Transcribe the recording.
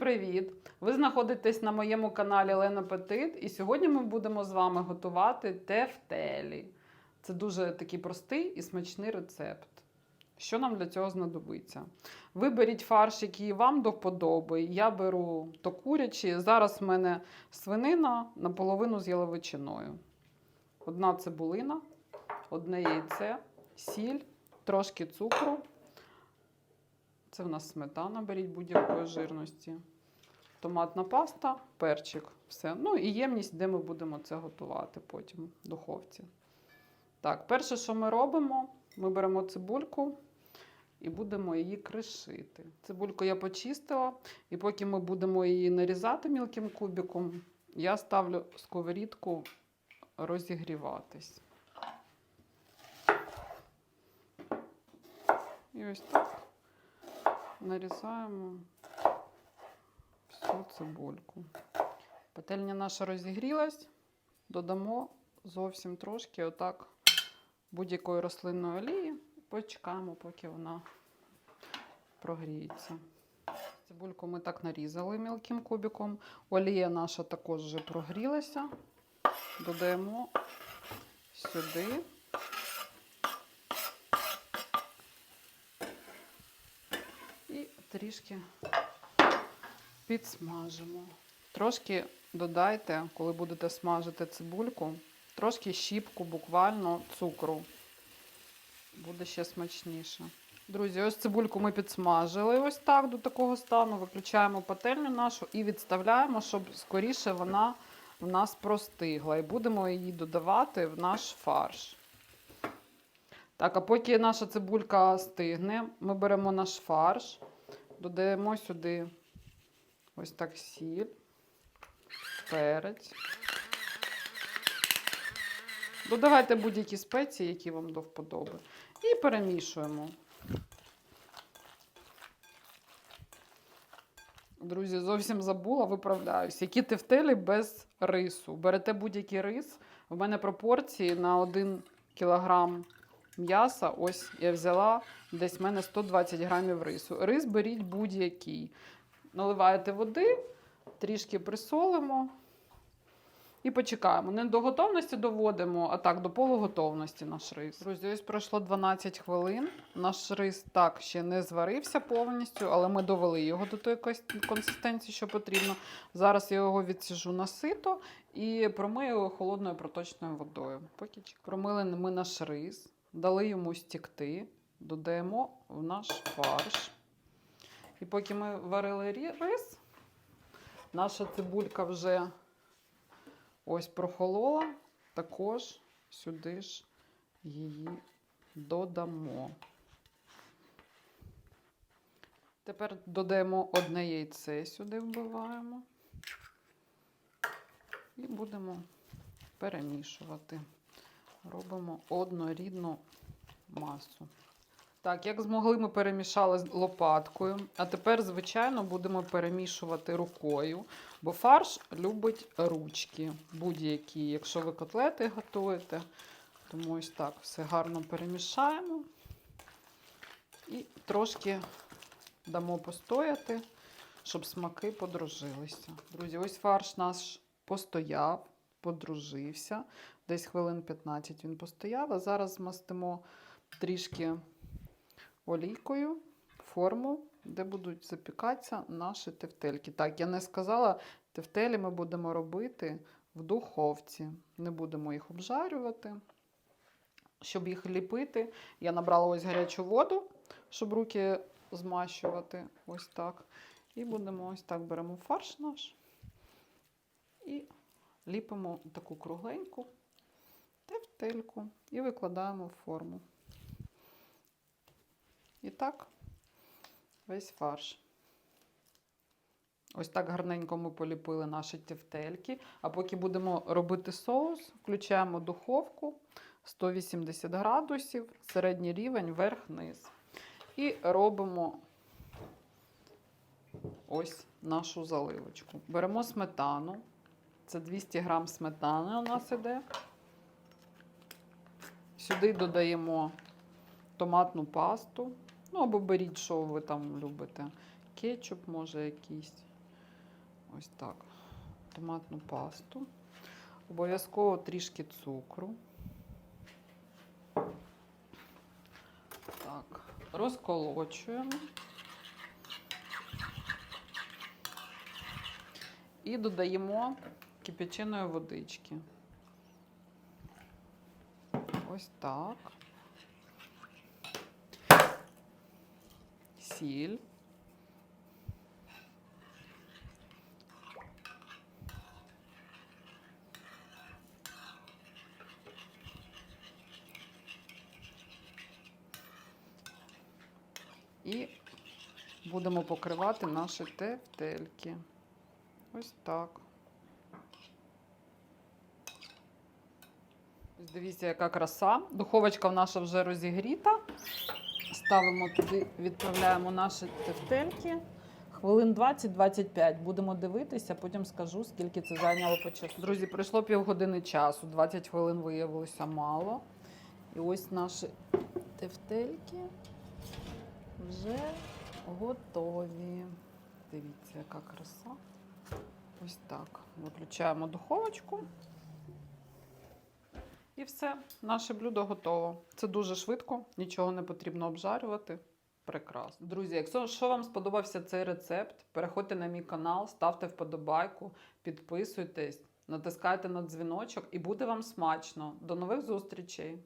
привіт! Ви знаходитесь на моєму каналі Лена Петит, і сьогодні ми будемо з вами готувати тефтелі. Це дуже такий простий і смачний рецепт. Що нам для цього знадобиться? Виберіть фарш, який вам до вподоби. Я беру то курячі. Зараз в мене свинина наполовину з яловичиною. Одна цибулина, одне яйце, сіль, трошки цукру. Це в нас сметана, беріть будь-якої жирності. Томатна паста, перчик. Все. Ну і ємність, де ми будемо це готувати потім в духовці. Так, перше, що ми робимо, ми беремо цибульку і будемо її кришити. Цибульку я почистила, і поки ми будемо її нарізати мілким кубиком, я ставлю сковорідку розігріватись. І ось так нарізаємо всю цибульку. Пательня наша розігрілась, додамо зовсім трошки отак будь-якої рослинної олії. Почекаємо, поки вона прогріється. Цибульку ми так нарізали мілким кубиком. Олія наша також вже прогрілася. Додаємо сюди. І трішки підсмажимо. Трошки додайте, коли будете смажити цибульку, трошки щіпку, буквально цукру. Буде ще смачніше. Друзі, ось цибульку ми підсмажили ось так до такого стану. Виключаємо пательню нашу і відставляємо, щоб скоріше вона в нас простигла. І будемо її додавати в наш фарш. Так, а поки наша цибулька стигне, ми беремо наш фарш, додаємо сюди ось так сіль, перець. Додавайте будь-які спеції, які вам до вподоби. І перемішуємо. Друзі, зовсім забула, виправдаюсь. Які тефтелі без рису. Берете будь-який рис. В мене пропорції на 1 кілограм м'яса. Ось я взяла десь в мене 120 грамів рису. Рис беріть будь-який. Наливаєте води, трішки присолимо і почекаємо. Не до готовності доводимо, а так, до полуготовності наш рис. Друзі, ось пройшло 12 хвилин. Наш рис так ще не зварився повністю, але ми довели його до тої консистенції, що потрібно. Зараз я його відсіжу на сито і промию холодною проточною водою. Поки промили ми наш рис, дали йому стікти, додаємо в наш фарш. І поки ми варили рис, наша цибулька вже ось прохолола, також сюди ж її додамо. Тепер додаємо одне яйце сюди вбиваємо і будемо перемішувати. Робимо однорідну масу. Так, як змогли, ми перемішали лопаткою. А тепер, звичайно, будемо перемішувати рукою, бо фарш любить ручки будь-які. Якщо ви котлети готуєте, тому ось так все гарно перемішаємо і трошки дамо постояти, щоб смаки подружилися. Друзі, ось фарш наш постояв, подружився. Десь хвилин 15 він постояв, а зараз змастимо трішки олійкою форму, де будуть запікатися наші тефтельки. Так, я не сказала, тефтелі ми будемо робити в духовці. Не будемо їх обжарювати. Щоб їх ліпити, я набрала ось гарячу воду, щоб руки змащувати. Ось так. І будемо ось так беремо фарш наш і ліпимо таку кругленьку тефтельку і викладаємо в форму. І так, весь фарш. Ось так гарненько ми поліпили наші тефтельки. А поки будемо робити соус, включаємо духовку 180 градусів, середній рівень, верх-низ. І робимо ось нашу заливочку. Беремо сметану. Це 200 грам сметани у нас іде. Сюди додаємо томатну пасту. Ну, або беріть, що ви там любите. Кетчуп, може, якийсь. ось так томатну пасту. Обов'язково трішки цукру. Так, розколочуємо. І додаємо кипяченої водички. Ось так. Сіль. І будемо покривати наші тефтельки. Ось так. Дивіться, яка краса. Духовочка в наша вже розігріта. Ставимо туди, відправляємо наші тефтельки. Хвилин 20-25. Будемо дивитися, потім скажу, скільки це зайняло по часу. Друзі, пройшло півгодини часу, 20 хвилин виявилося мало. І ось наші тефтельки вже готові. Дивіться, яка краса. Ось так. Виключаємо духовочку. І все, наше блюдо готово. Це дуже швидко, нічого не потрібно обжарювати. Прекрасно. Друзі, якщо що вам сподобався цей рецепт, переходьте на мій канал, ставте вподобайку, підписуйтесь, натискайте на дзвіночок і буде вам смачно. До нових зустрічей!